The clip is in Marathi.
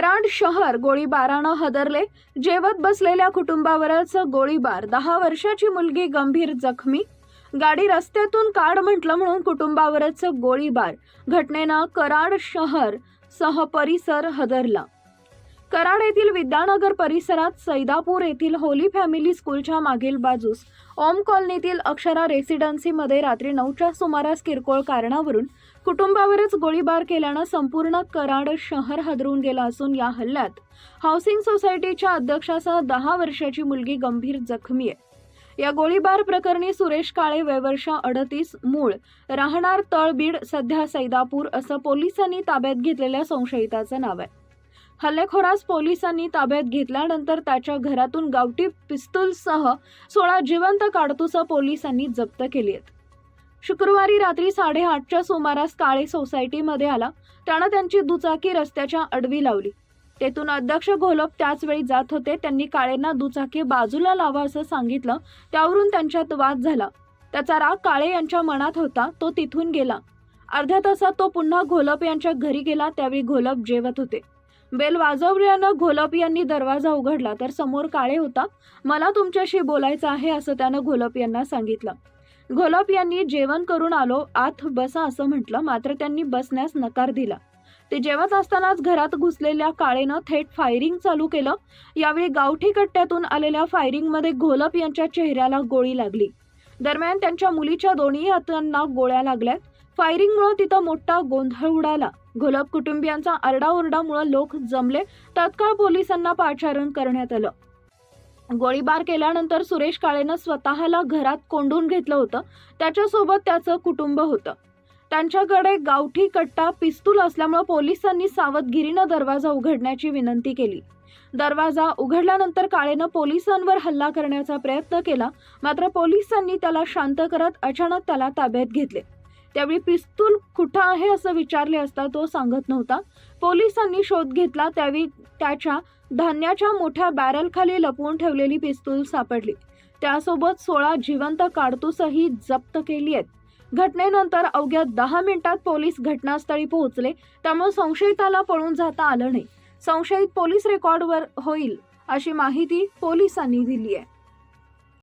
कराड शहर गोळीबारानं हदरले. जेवत बसलेल्या कुटुंबावरच गोळीबार. दहा वर्षाची मुलगी गंभीर जखमी. गाडी रस्त्यातून काढ म्हटलं म्हणून कुटुंबावरच गोळीबार. घटनेनं कराड शहर सह परिसर हदरला. कराड येथील विद्यानगर परिसरात सैदापूर येथील होली फॅमिली स्कूलच्या मागील बाजूस ओम कॉलनीतील अक्षरा रेसिडेन्सीमध्ये रात्री नऊच्या सुमारास किरकोळ कारणावरून कुटुंबावरच गोळीबार केल्यानं संपूर्ण कराड शहर हादरून गेलं असून या हल्ल्यात हाऊसिंग सोसायटीच्या अध्यक्षासह दहा वर्षाची मुलगी गंभीर जखमी आहे. या गोळीबार प्रकरणी सुरेश काळे वयवर्ष अडतीस मूळ राहणार तळबीड सध्या सैदापूर असं पोलिसांनी ताब्यात घेतलेल्या संशयिताचं नाव आहे. हल्लेखोरास पोलिसांनी ताब्यात घेतल्यानंतर त्याच्या घरातून गावठी पिस्तूलसह सोळा जिवंत काडतुसं पोलिसांनी जप्त केली आहेत. शुक्रवारी रात्री साडेआठच्या सुमारास काळे सोसायटीमध्ये आला. त्यानं त्यांची दुचाकी रस्त्याच्या अडवी लावली. तेथून अध्यक्ष घोलप त्याच वेळी जात होते. त्यांनी काळेंना दुचाकी बाजूला लावा असं सांगितलं. त्यावरून त्यांच्यात वाद झाला. त्याचा राग काळे यांच्या मनात होता. तो तिथून गेला. अर्ध्या तासात तो पुन्हा घोलप यांच्या घरी गेला. त्यावेळी घोलप जेवत होते. बेल वाजवल्यानं घोलप यांनी दरवाजा उघडला. तर समोर काळे होता. मला तुमच्याशी बोलायचं आहे असं त्यानं घोलप यांना सांगितलं. घोलप यांनी जेवण करून आलो. आत बसा असं म्हटलं. मात्र त्यांनी बसण्यास नकार दिला. ते जेवत असतानाच घरात घुसलेल्या काळेनं थेट फायरिंग चालू केलं. यावेळी गावठी कट्ट्यातून आलेल्या फायरिंगमध्ये घोलप यांच्या चेहऱ्याला गोळी लागली. दरम्यान त्यांच्या मुलीच्या दोन्ही हातांना गोळ्या लागल्यात फायरिंगमुळे तिथं मोठा गोंधळ उडाला. घोलप कुटुंबियांचा आरडाओरडामुळे लोक जमले. तात्काळ पोलिसांना पाचारण करण्यात आलं. गोळीबार केल्यानंतर सुरेश काळेनं स्वतःला घरात कोंडून घेतलं होतं. त्याच्यासोबत त्याचं कुटुंब होतं. त्यांच्याकडे गावठी कट्टा पिस्तूल असल्यामुळे पोलिसांनी सावधगिरीनं दरवाजा उघडण्याची विनंती केली. दरवाजा उघडल्यानंतर काळेनं पोलिसांवर हल्ला करण्याचा प्रयत्न केला मात्र पोलिसांनी त्याला शांत करत अचानक त्याला ताब्यात घेतले. त्यावेळी पिस्तूल कुठं आहे असं विचारले असता तो सांगत नव्हता. पोलिसांनी शोध घेतला त्यावेळी त्याच्या धान्याच्या मोठ्या बॅरलखाली लपवून ठेवलेली पिस्तूल सापडली. त्यासोबत सोळा जिवंत काडतूसही जप्त केली आहेत. घटनेनंतर अवघ्या दहा मिनिटात पोलीस घटनास्थळी पोहोचले त्यामुळे संशयिताला पळून जाता आलं नाही. संशयित पोलीस रेकॉर्डवर होईल अशी माहिती पोलिसांनी दिली आहे.